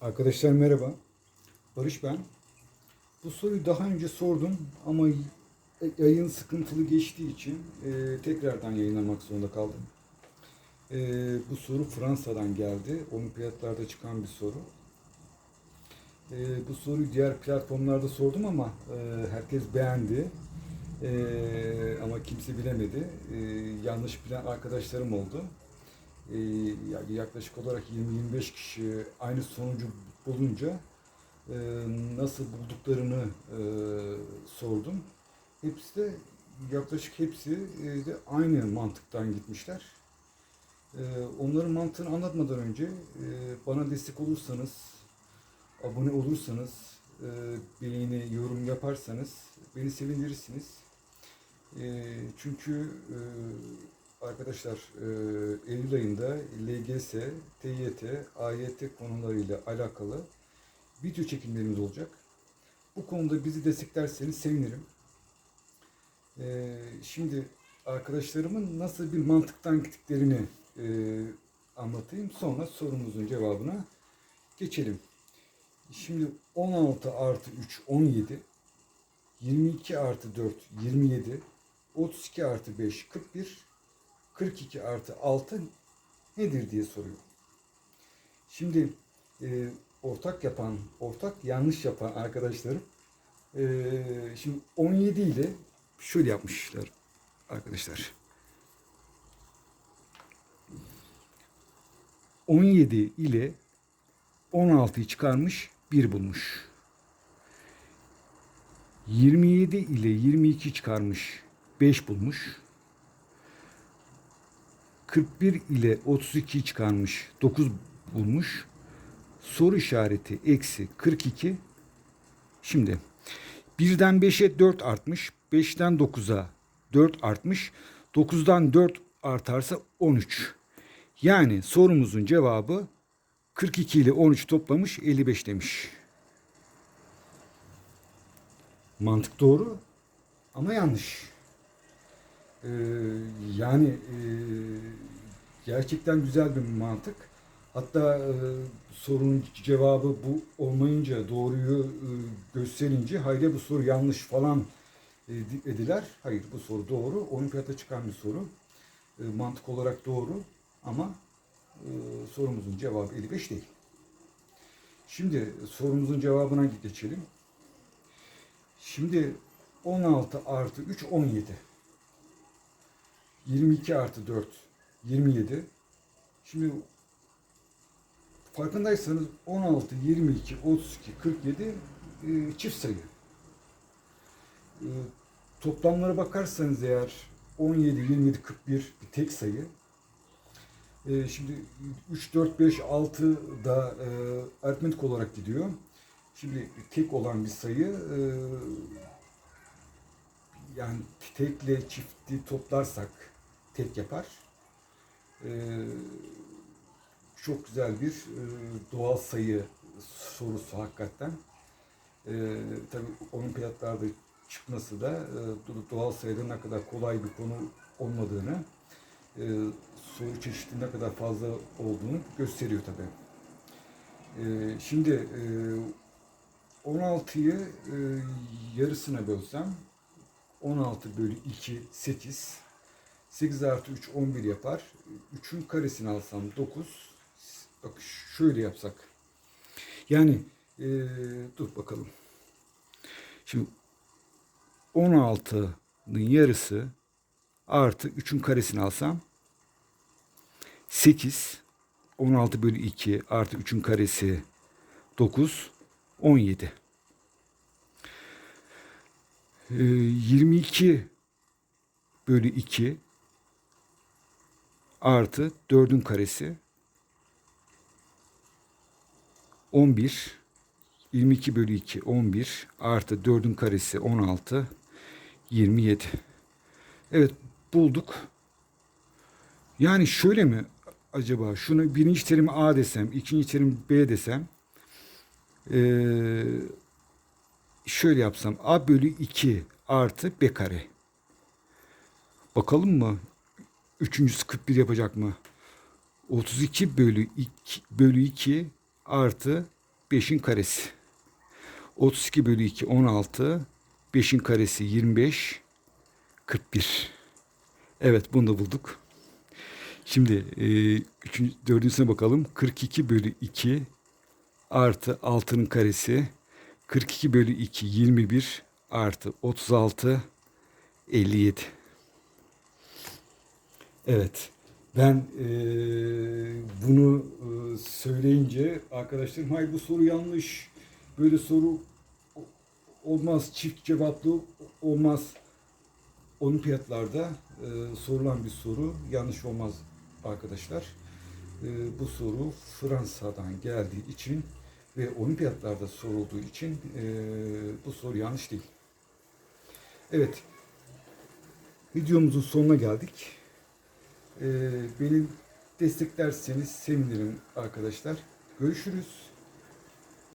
Arkadaşlar merhaba. Barış ben. Bu soruyu daha önce sordum ama yayın sıkıntılı geçtiği için e, tekrardan yayınlamak zorunda kaldım. E, bu soru Fransa'dan geldi. Olimpiyatlarda çıkan bir soru. E, bu soruyu diğer platformlarda sordum ama e, herkes beğendi. E, ama kimse bilemedi. E, yanlış bilen arkadaşlarım oldu. E, yaklaşık olarak 20-25 kişi aynı sonucu bulunca e, nasıl bulduklarını e, sordum. Hepsi de yaklaşık hepsi e, de aynı mantıktan gitmişler. E, onların mantığını anlatmadan önce e, bana destek olursanız, abone olursanız, beğeni, yorum yaparsanız beni sevindirirsiniz. Çünkü arkadaşlar e, Eylül ayında LGS, TYT, AYT konularıyla alakalı video çekimlerimiz olacak. Bu konuda bizi desteklerseniz sevinirim. E, şimdi arkadaşlarımın nasıl bir mantıktan gittiklerini e, anlatayım. Sonra sorumuzun cevabına geçelim. Şimdi 16 artı 3 17, 22 artı 4 27, 32 artı 5 41, 42 artı 6 nedir diye soruyor. Şimdi e, ortak yapan, ortak yanlış yapan arkadaşlarım e, şimdi 17 ile şöyle yapmışlar arkadaşlar. 17 ile 16'yı çıkarmış, 1 bulmuş. 27 ile 22 çıkarmış, 5 bulmuş. 41 ile 32 çıkarmış 9 bulmuş. Soru işareti eksi 42. Şimdi 1'den 5'e 4 artmış. 5'ten 9'a 4 artmış. 9'dan 4 artarsa 13. Yani sorumuzun cevabı 42 ile 13 toplamış 55 demiş. Mantık doğru ama yanlış. Ee, yani e, gerçekten güzel bir mantık. Hatta e, sorunun cevabı bu olmayınca doğruyu e, gösterince hayır bu soru yanlış falan e, dediler. Hayır bu soru doğru. Olimpiyatta çıkan bir soru. E, mantık olarak doğru ama e, sorumuzun cevabı 55 değil. Şimdi sorumuzun cevabına geçelim. Şimdi 16 artı 3 17. 22 artı 4 27. Şimdi farkındaysanız 16, 22, 32, 47 e, çift sayı. E, toplamlara bakarsanız eğer 17, 27, 41 bir tek sayı. E, şimdi 3, 4, 5, 6 da e, aritmetik olarak gidiyor. Şimdi tek olan bir sayı e, yani tekle çifti toplarsak tek yapar. Ee, çok güzel bir e, doğal sayı sorusu hakikaten. Ee, tabii olimpiyatlarda çıkması da e, doğal sayıda ne kadar kolay bir konu olmadığını, e, soru çeşitli ne kadar fazla olduğunu gösteriyor tabii. Ee, şimdi e, 16'yı e, yarısına bölsem 16 bölü 2 8 8 artı 3 11 yapar. 3'ün karesini alsam 9. Bak şöyle yapsak. Yani e, dur bakalım. Şimdi 16'nın yarısı artı 3'ün karesini alsam 8 16 bölü 2 artı 3'ün karesi 9 17. E, 22 bölü 2 artı 4'ün karesi 11 22 bölü 2 11 artı 4'ün karesi 16 27 evet bulduk. Yani şöyle mi acaba? Şunu birinci terimi A desem ikinci terim B desem şöyle yapsam. A bölü 2 artı B kare. Bakalım mı Üçüncüsü 41 yapacak mı? 32 bölü 2, bölü 2 artı 5'in karesi. 32 bölü 2 16. 5'in karesi 25. 41. Evet bunu da bulduk. Şimdi e, üçüncü, dördüncüsüne bakalım. 42 bölü 2 artı 6'nın karesi. 42 bölü 2 21 artı 36 57. Evet. Ben eee, bunu eee, söyleyince arkadaşlarım hayır bu soru yanlış. Böyle soru olmaz. Çift cevaplı olmaz. Olimpiyatlarda eee, sorulan bir soru yanlış olmaz arkadaşlar. Eee, bu soru Fransa'dan geldiği için ve olimpiyatlarda sorulduğu için eee, bu soru yanlış değil. Evet. Videomuzun sonuna geldik. Ee, beni desteklerseniz sevinirim arkadaşlar. Görüşürüz.